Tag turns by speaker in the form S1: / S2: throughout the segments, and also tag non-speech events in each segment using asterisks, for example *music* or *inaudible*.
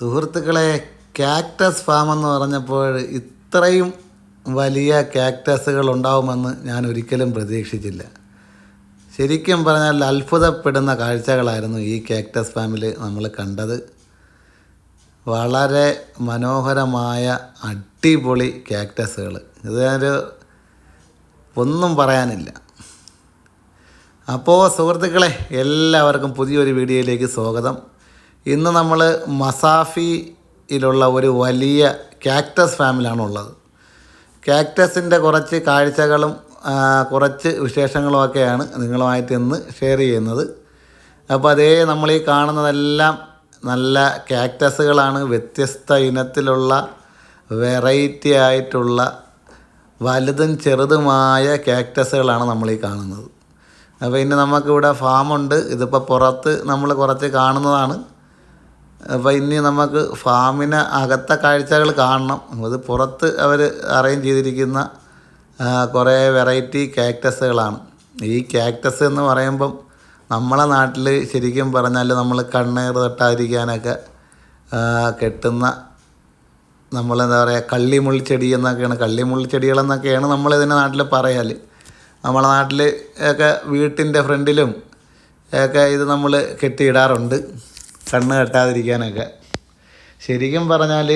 S1: സുഹൃത്തുക്കളെ cactus farm എന്ന് പറഞ്ഞപ്പോൾ ഇത്രയും വലിയ കാക്ടസുകൾ ഉണ്ടാവുമെന്ന് ഞാൻ ഒരിക്കലും പ്രതീക്ഷിച്ചില്ല. ശരിക്കും പറഞ്ഞാൽ അത്ഭുതപ്പെടുന്ന കാഴ്ചകളായിരുന്നു ഈ കാക്ടസ് ഫാമിൽ നമ്മൾ കണ്ടത്. വളരെ മനോഹരമായ അടിപൊളി കാക്ടസുകൾ ഇതൊരു ഒന്നും പറയാനില്ല. അപ്പോൾ സുഹൃത്തുക്കളെ എല്ലാവർക്കും പുതിയൊരു വീഡിയോയിലേക്ക് സ്വാഗതം. ഇന്ന് നമ്മൾ മസാഫിയിലുള്ള ഒരു വലിയ കാക്ടസ് ഫാമിലാണ് ഉള്ളത് കാക്ടസിന്റെ കുറച്ച് കാഴ്ചകളും കുറച്ച് വിശേഷങ്ങളുമൊക്കെയാണ് നിങ്ങളുമായിട്ട് ഇന്ന് ഷെയർ ചെയ്യുന്നത്. അപ്പോൾ അതേ നമ്മൾ ഈ കാണുന്നതെല്ലാം നല്ല കാക്ടസുകളാണ്. വ്യത്യസ്ത ഇനത്തിലുള്ള വെറൈറ്റി ആയിട്ടുള്ള വലുതും ചെറുതുമായ കാക്ടസുകളാണ് നമ്മൾ ഈ കാണുന്നത്. അപ്പോൾ ഇനി നമുക്കിവിടെ ഫാമുണ്ട്. ഇതിപ്പോൾ പുറത്ത് നമ്മൾ കുറച്ച് കാണുന്നതാണ്. അപ്പോൾ ഇനി നമുക്ക് ഫാമിന് അകത്തെ കാഴ്ചകൾ കാണണം. അത് പുറത്ത് അവർ അറേഞ്ച് ചെയ്തിരിക്കുന്ന കുറേ വെറൈറ്റി ക്യാക്ടസുകളാണ് ഈ ക്യാക്ടസ് എന്ന് പറയുമ്പം നമ്മളെ നാട്ടിൽ ശരിക്കും പറഞ്ഞാൽ നമ്മൾ കണ്ണേർ തട്ടാതിരിക്കാനൊക്കെ കെട്ടുന്ന നമ്മളെന്താ പറയുക കള്ളിമുള്ളി ചെടി എന്നൊക്കെയാണ്. കള്ളിമുള്ളി ചെടികളെന്നൊക്കെയാണ് നമ്മളിതിന്റെ നാട്ടിൽ പറയാൽ നമ്മളെ നാട്ടിൽ ഒക്കെ വീട്ടിന്റെ ഫ്രണ്ടിലും ഒക്കെ ഇത് നമ്മൾ കെട്ടിയിടാറുണ്ട്. കണ്ണ് കെട്ടാതിരിക്കാനൊക്കെ. ശരിക്കും പറഞ്ഞാൽ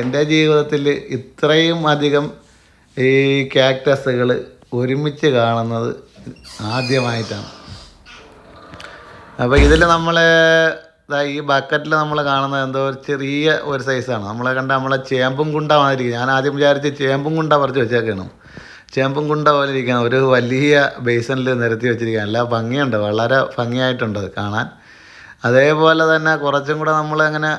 S1: എന്റെ ജീവിതത്തിൽ ഇത്രയും അധികം ഈ ക്യാക്ടസുകൾ ഒരുമിച്ച് കാണുന്നത് ആദ്യമായിട്ടാണ്. അപ്പോൾ ഇതിൽ നമ്മൾ ഈ ബക്കറ്റിൽ നമ്മൾ കാണുന്നത് എന്തോ ഒരു ചെറിയ ഒരു സൈസാണ്. നമ്മളെ കണ്ട നമ്മളെ ചേമ്പും കുണ്ട മാതിരിക്കും ഞാൻ ആദ്യം വിചാരിച്ച് ചേമ്പും കുണ്ട പറിച്ച് വെച്ചേക്കണം. ചേമ്പും കുണ്ട പോലെ ഇരിക്കണം ഒരു വലിയ ബേസണിൽ നിരത്തി വെച്ചിരിക്കുകയാണ്. നല്ല ഭംഗിയുണ്ട്. വളരെ ഭംഗിയായിട്ടുണ്ട് കാണാൻ. അതേപോലെ തന്നെ കുറച്ചും കൂടെ നമ്മൾ അങ്ങനെ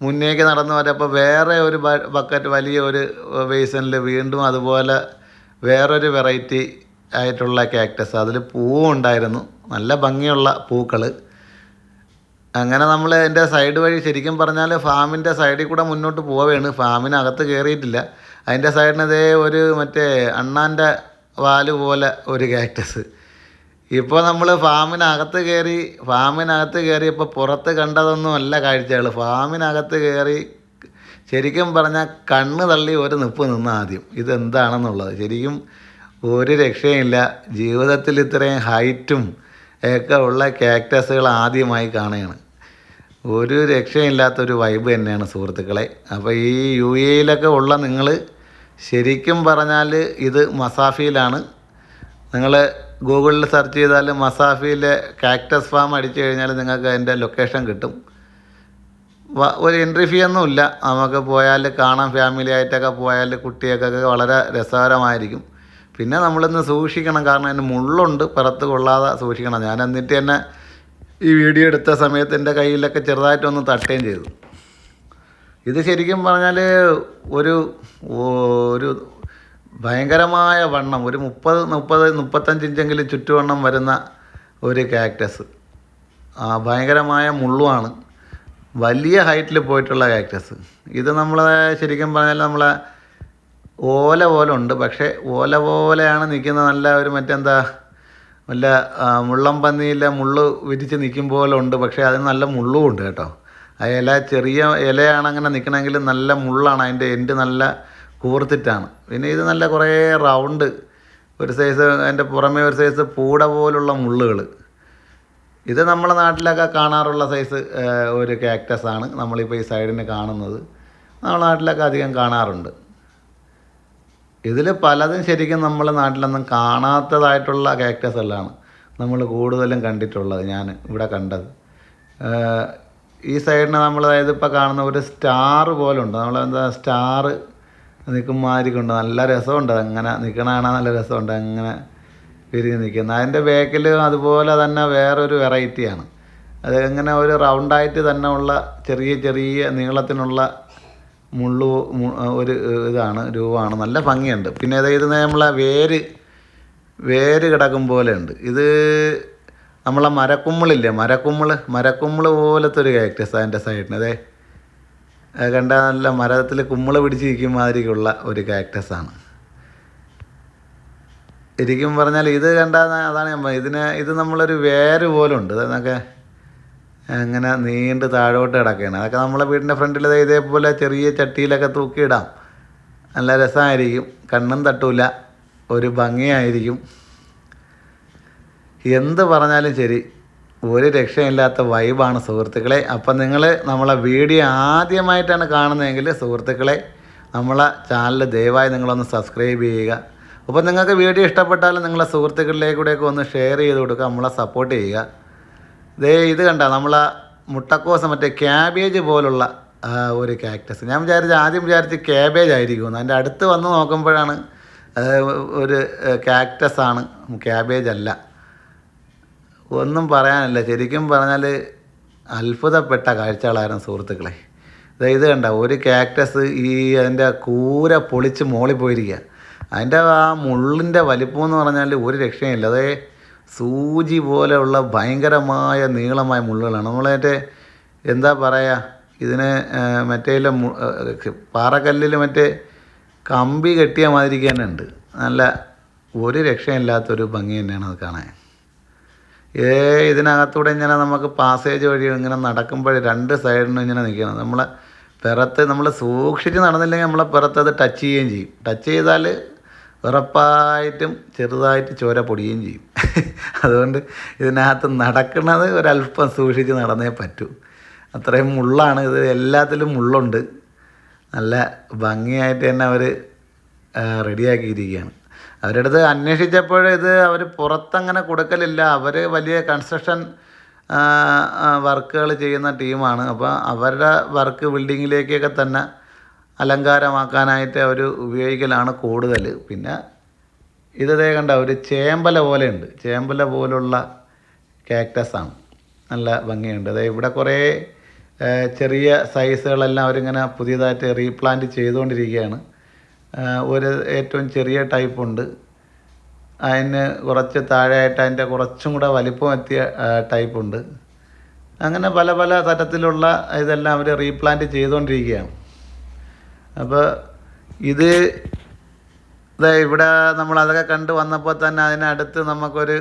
S1: മുന്നേക്ക് നടന്നു വരപ്പോൾ വേറെ ഒരു ബക്കറ്റ് വലിയ ഒരു ബേസണിൽ വീണ്ടും അതുപോലെ വേറൊരു വെറൈറ്റി ആയിട്ടുള്ള ക്യാക്ടസ് അതിൽ പൂവും ഉണ്ടായിരുന്നു. നല്ല ഭംഗിയുള്ള പൂക്കൾ അങ്ങനെ നമ്മൾ എന്റെ സൈഡ് വഴി ശരിക്കും പറഞ്ഞാൽ ഫാമിന്റെ സൈഡിൽ കൂടെ മുന്നോട്ട് പോവുകയാണ് ഫാമിനകത്ത് കയറിയിട്ടില്ല അതിന്റെ സൈഡിന് ഇതേ ഒരു മറ്റേ അണ്ണാന്റെ വാൽ പോലെ ഒരു കാക്ടസ് ഇപ്പോൾ നമ്മൾ ഫാമിനകത്ത് കയറി ഫാമിനകത്ത് കയറിയപ്പോൾ പുറത്ത് കണ്ടതൊന്നും അല്ല കാഴ്ചകൾ ഫാമിനകത്ത് കയറി ശരിക്കും പറഞ്ഞാൽ കണ്ണ് തള്ളി ഒരു നിപ്പ് നിന്ന് ആദ്യം. ഇതെന്താണെന്നുള്ളത്? ശരിക്കും ഒരു രക്ഷയില്ല ജീവിതത്തിൽ ഇത്രയും ഹൈറ്റും ഒക്കെ ഉള്ള ക്യാക്ടസുകൾ ആദ്യമായി കാണുകയാണ്. ഒരു രക്ഷയില്ലാത്തൊരു വൈബ് തന്നെയാണ് സുഹൃത്തുക്കളെ. അപ്പോൾ ഈ യു എയിലൊക്കെ ഉള്ള നിങ്ങൾ ശരിക്കും പറഞ്ഞാൽ ഇത് മസാഫിയിലാണ് നിങ്ങൾ ഗൂഗിളിൽ സെർച്ച് ചെയ്താൽ മസാഫിയിലെ കാക്ടസ് ഫാം അടിച്ചു കഴിഞ്ഞാൽ നിങ്ങൾക്ക് അതിന്റെ ലൊക്കേഷൻ കിട്ടും. ഒരു എൻട്രി ഫീ ഒന്നുമില്ല നമുക്ക് പോയാൽ കാണാം ഫാമിലി ആയിട്ടൊക്കെ പോയാൽ കുട്ടികൾക്കൊക്കെ വളരെ രസകരമായിരിക്കും. പിന്നെ നമ്മളിന്ന് സൂക്ഷിക്കണം കാരണം അതിന് മുള്ളുണ്ട് പുറത്ത് കൊള്ളാതെ സൂക്ഷിക്കണം. ഞാൻ എന്നിട്ട് തന്നെ ഈ വീഡിയോ എടുത്ത സമയത്ത് എന്റെ കയ്യിലൊക്കെ ചെറുതായിട്ടൊന്ന് തട്ടുകയും ചെയ്തു. ഇത് ശരിക്കും പറഞ്ഞാൽ ഒരു ഒരു ഭയങ്കരമായ വണ്ണം. ഒരു മുപ്പത് മുപ്പത് മുപ്പത്തഞ്ച് ഇഞ്ചെങ്കിലും ചുറ്റുവണ്ണം വരുന്ന ഒരു കാക്ടസ് ആ ഭയങ്കരമായ മുള്ളുമാണ് വലിയ ഹൈറ്റിൽ പോയിട്ടുള്ള കാക്ടസ് ഇത് നമ്മൾ ശരിക്കും പറഞ്ഞാൽ നമ്മളെ ഓല പോലെ ഉണ്ട്. പക്ഷേ ഓല പോലെയാണ് നിൽക്കുന്ന നല്ല ഒരു മറ്റെന്താ വല്ല മുള്ളം പന്നിയിലെ മുള്ളു വിരിച്ച് നിൽക്കും പോലെ ഉണ്ട്. പക്ഷേ അതിന് നല്ല മുള്ളും ഉണ്ട് കേട്ടോ. ആ ഇല ചെറിയ ഇലയാണ് അങ്ങനെ നിൽക്കണമെങ്കിൽ നല്ല മുള്ളാണ്. അതിന്റെ എൻഡ് നല്ല കൂർത്തിട്ടാണ്. പിന്നെ ഇത് നല്ല കുറേ റൗണ്ട്. ഒരു സൈസ് അതിന്റെ പുറമേ ഒരു സൈസ് പൂട പോലുള്ള മുള്ളുകൾ ഇത് നമ്മളെ നാട്ടിലൊക്കെ കാണാറുള്ള സൈസ് ഒരു കാക്ടസ് ആണ്. നമ്മളിപ്പോൾ ഈ സൈഡിന് കാണുന്നത്. നമ്മളെ നാട്ടിലൊക്കെ അധികം കാണാറുണ്ട്. ഇതിൽ പലതും ശരിക്കും നമ്മളെ നാട്ടിലൊന്നും കാണാത്തതായിട്ടുള്ള കാക്ടസുകളാണ് നമ്മൾ കൂടുതലും കണ്ടിട്ടുള്ളത് ഞാൻ ഇവിടെ കണ്ടത്. ഈ സൈഡിന് നമ്മൾ അതായത് ഇപ്പോൾ കാണുന്ന ഒരു സ്റ്റാർ പോലെ ഉണ്ട് നമ്മളെന്താ സ്റ്റാർ നിൽക്കുമാതിരിക്കുണ്ട് നല്ല രസമുണ്ട്. അങ്ങനെ നിൽക്കണ നല്ല രസമുണ്ട്. അങ്ങനെ വിരിഞ്ഞ് നിൽക്കുന്നത് അതിന്റെ ബാക്കിൽ അതുപോലെ തന്നെ വേറൊരു വെറൈറ്റിയാണ് അത് ഇങ്ങനെ ഒരു റൗണ്ടായിട്ട് തന്നെ ഉള്ള ചെറിയ ചെറിയ നീളത്തിനുള്ള മുള്ളു ഒരു ഇതാണ് രൂപമാണ്. നല്ല ഭംഗിയുണ്ട്. പിന്നെ അതായത് നമ്മളെ വേര് വേര് കിടക്കും പോലെ ഉണ്ട് ഇത് നമ്മളെ മരക്കുമ്മിളില്ലേ? മരക്കുമ്മിൾ മരക്കുമ്മിൾ പോലത്തെ ഒരു കാക്ടസ് അതിന്റെ സൈഡിന് അതെ അത് കണ്ടാൽ നല്ല മരത്തിൽ കുമ്മള പിടിച്ചിരിക്കും മാതിരിയുള്ള ഒരു കാക്ടസാണ് ശരിക്കും പറഞ്ഞാൽ ഇത് കണ്ടാൽ അതാണ് ഞാൻ ഇതിന് ഇത് നമ്മളൊരു വേര് പോലെ ഉണ്ട്. ഇതെന്നൊക്കെ അങ്ങനെ നീണ്ട് താഴോട്ട് കിടക്കുകയാണ്. അതൊക്കെ നമ്മളെ വീടിന്റെ ഫ്രണ്ടിൽ ഇതേപോലെ ചെറിയ ചട്ടിയിലൊക്കെ തൂക്കിയിടാം. നല്ല രസമായിരിക്കും. കണ്ണും തട്ടൂല. ഒരു ഭംഗിയായിരിക്കും. എന്ത് പറഞ്ഞാലും ശരി. ഒരു രക്ഷയില്ലാത്ത വൈബാണ് സുഹൃത്തുക്കളെ. അപ്പം നിങ്ങൾ നമ്മളെ വീഡിയോ ആദ്യമായിട്ടാണ് കാണുന്നതെങ്കിൽ സുഹൃത്തുക്കളെ നമ്മളെ ചാനൽ ദയവായി നിങ്ങളൊന്ന് സബ്സ്ക്രൈബ് ചെയ്യുക. അപ്പോൾ നിങ്ങൾക്ക് വീഡിയോ ഇഷ്ടപ്പെട്ടാൽ നിങ്ങളെ സുഹൃത്തുക്കളിലേക്കൂടെയൊക്കെ ഒന്ന് ഷെയർ ചെയ്ത് കൊടുക്കുക നമ്മളെ സപ്പോർട്ട് ചെയ്യുക. ദേ ഇത് കണ്ട നമ്മളെ മുട്ടക്കോസ് മറ്റേ ക്യാബേജ് പോലുള്ള ഒരു കാക്ടസ് ഞാൻ വിചാരിച്ചു ആദ്യം വിചാരിച്ച് ക്യാബേജ് ആയിരിക്കും. അതിന്റെ അടുത്ത് വന്ന് നോക്കുമ്പോഴാണ് ഒരു കാക്ടസ് ആണ്. ക്യാബേജ് അല്ല. ഒന്നും പറയാനല്ല. ശരിക്കും പറഞ്ഞാൽ അത്ഭുതപ്പെട്ട കാഴ്ചകളായിരുന്നു സുഹൃത്തുക്കളെ. ഇത് കണ്ട? ഒരു കാക്ടസ് ഈ അതിന്റെ കൂര പൊളിച്ച് മോളി പോയിരിക്കുക അതിന്റെ ആ മുള്ളിന്റെ വലിപ്പം എന്ന് പറഞ്ഞാൽ ഒരു രക്ഷയില്ല അതേ സൂചി പോലെയുള്ള ഭയങ്കരമായ നീളമായ മുള്ളുകളാണ്. നമ്മൾ മറ്റേ എന്താ പറയുക ഇതിന് മറ്റേ പാറക്കല്ലിൽ മറ്റേ കമ്പി കെട്ടിയ മാതിരിക്ക് തന്നെ ഉണ്ട്. നല്ല ഒരു രക്ഷയില്ലാത്തൊരു ഭംഗി തന്നെയാണ് അത് കാണാൻ. ഏ ഇതിനകത്തൂടെ ഇങ്ങനെ നമുക്ക് പാസേജ് വഴി ഇങ്ങനെ നടക്കുമ്പോൾ രണ്ട് സൈഡിനും ഇങ്ങനെ നിൽക്കണം. നമ്മളെ പിറത്ത് നമ്മൾ സൂക്ഷിച്ച് നടന്നില്ലെങ്കിൽ നമ്മളെ പിറത്ത് അത് ടച്ച് ചെയ്യുകയും ചെയ്യും. ടച്ച് ചെയ്താൽ ഉറപ്പായിട്ടും ചെറുതായിട്ട് ചോര പൊടിയുകയും ചെയ്യും. *laughs* അതുകൊണ്ട് ഇതിനകത്ത് നടക്കുന്നത് ഒരല്പം സൂക്ഷിച്ച് നടന്നേ പറ്റൂ. അത്രയും മുള്ളാണ്. ഇത് എല്ലാത്തിലും മുള്ളുണ്ട്. നല്ല ഭംഗിയായിട്ട് തന്നെ അവർ റെഡിയാക്കിയിരിക്കുകയാണ് അവരുടെ അന്വേഷിച്ചപ്പോൾ ഇത് അവർ പുറത്തങ്ങനെ കൊടുക്കലില്ല. അവർ വലിയ കൺസ്ട്രക്ഷൻ വർക്കുകൾ ചെയ്യുന്ന ടീമാണ്. അപ്പോൾ അവരുടെ വർക്ക് ബിൽഡിങ്ങിലേക്കൊക്കെ തന്നെ അലങ്കാരമാക്കാനായിട്ട് അവർ ഉപയോഗിക്കലാണ് കൂടുതൽ പിന്നെ ഇത് ഇതേ കണ്ട ഒരു ചേമ്പല പോലെയുണ്ട്. ചേമ്പല പോലുള്ള കാക്ടസാണ് നല്ല ഭംഗിയുണ്ട്. അതായത് ഇവിടെ കുറേ ചെറിയ സൈസുകളെല്ലാം അവരിങ്ങനെ പുതിയതായിട്ട് റീപ്ലാന്റ് ചെയ്തുകൊണ്ടിരിക്കുകയാണ്. ഒരു ഏറ്റവും ചെറിയ ടൈപ്പ് ഉണ്ട്. അതിന് കുറച്ച് താഴെയായിട്ട് അതിന്റെ കുറച്ചും കൂടെ വലിപ്പം എത്തിയ ടൈപ്പ് ഉണ്ട്. അങ്ങനെ പല പല തരത്തിലുള്ള ഇതെല്ലാം അവർ റീപ്ലാന്റ് ചെയ്തുകൊണ്ടിരിക്കുകയാണ് അപ്പോൾ ഇത് ഇവിടെ നമ്മൾ അതൊക്കെ കണ്ട് വന്നപ്പോൾ തന്നെ അതിനടുത്ത് നമുക്കൊരു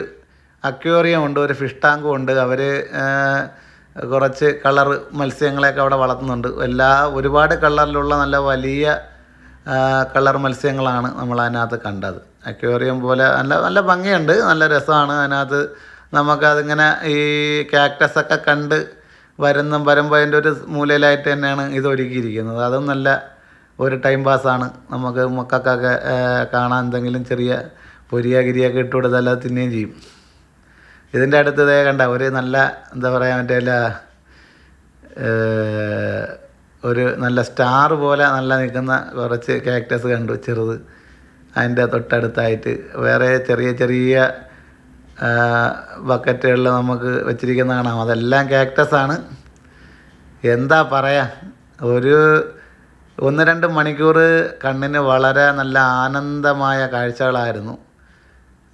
S1: അക്വേറിയം ഉണ്ട് ഒരു ഫിഷ് ടാങ്കും ഉണ്ട്. അവർ കുറച്ച് കളർ മത്സ്യങ്ങളെയൊക്കെ അവിടെ വളർത്തുന്നുണ്ട്. എല്ലാ ഒരുപാട് കളറിലുള്ള നല്ല വലിയ കളർ മത്സ്യങ്ങളാണ് നമ്മൾ അതിനകത്ത് കണ്ടത്. അക്വേറിയം പോലെ നല്ല നല്ല ഭംഗിയുണ്ട് നല്ല രസമാണ് അതിനകത്ത്. നമുക്കതിങ്ങനെ ഈ കാക്ടസ് ഒക്കെ കണ്ട് വരുന്ന വരുമ്പോൾ അതിന്റെ ഒരു മൂലയിലായിട്ട് തന്നെയാണ് ഇത് ഒരുക്കിയിരിക്കുന്നത്. അതും നല്ല ഒരു ടൈം പാസ്സാണ് നമുക്ക് മക്കൾക്കൊക്കെ കാണാൻ എന്തെങ്കിലും ചെറിയ പൊരിയ ഗിരിയൊക്കെ ഇട്ട് കൊടുത്താൽ അത് തിന്നുകയും ചെയ്യും. ഇതിന്റെ അടുത്ത് ഇതേ കണ്ട ഒരു നല്ല എന്താ പറയുക മറ്റേ ഒരു നല്ല സ്റ്റാർ പോലെ നല്ല നിൽക്കുന്ന കുറച്ച് കാക്ടസ് കണ്ടു ചെറുത്. അതിന്റെ തൊട്ടടുത്തായിട്ട് വേറെ ചെറിയ ചെറിയ ബക്കറ്റുകളിൽ നമുക്ക് വെച്ചിരിക്കുന്ന കാണാം. അതെല്ലാം ക്യാരക്ടേഴ്സാണ് എന്താ പറയാ? ഒരു ഒന്ന് രണ്ട് മണിക്കൂർ കണ്ണിന് വളരെ നല്ല ആനന്ദമായ കാഴ്ചകളായിരുന്നു.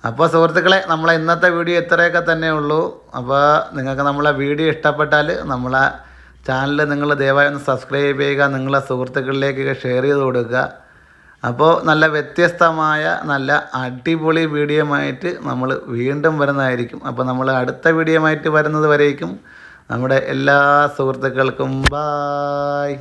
S1: അപ്പോൾ സുഹൃത്തുക്കളെ നമ്മളെ ഇന്നത്തെ വീഡിയോ ഇത്രയൊക്കെ തന്നെ ഉള്ളൂ അപ്പോൾ നിങ്ങൾക്ക് നമ്മളെ വീഡിയോ ഇഷ്ടപ്പെട്ടാൽ നമ്മളെ ചാനൽ നിങ്ങൾ ദയവായി ഒന്ന് സബ്സ്ക്രൈബ് ചെയ്യുക നിങ്ങളെ സുഹൃത്തുക്കളിലേക്ക് ഷെയർ ചെയ്ത് കൊടുക്കുക. അപ്പോൾ നല്ല വ്യത്യസ്തമായ നല്ല അടിപൊളി വീഡിയോമായിട്ട് നമ്മൾ വീണ്ടും വരുന്നതായിരിക്കും. അപ്പോൾ നമ്മൾ അടുത്ത വീഡിയോമായിട്ട് വരുന്നത് വരേക്കും. നമ്മുടെ എല്ലാ സുഹൃത്തുക്കൾക്കും ബായ്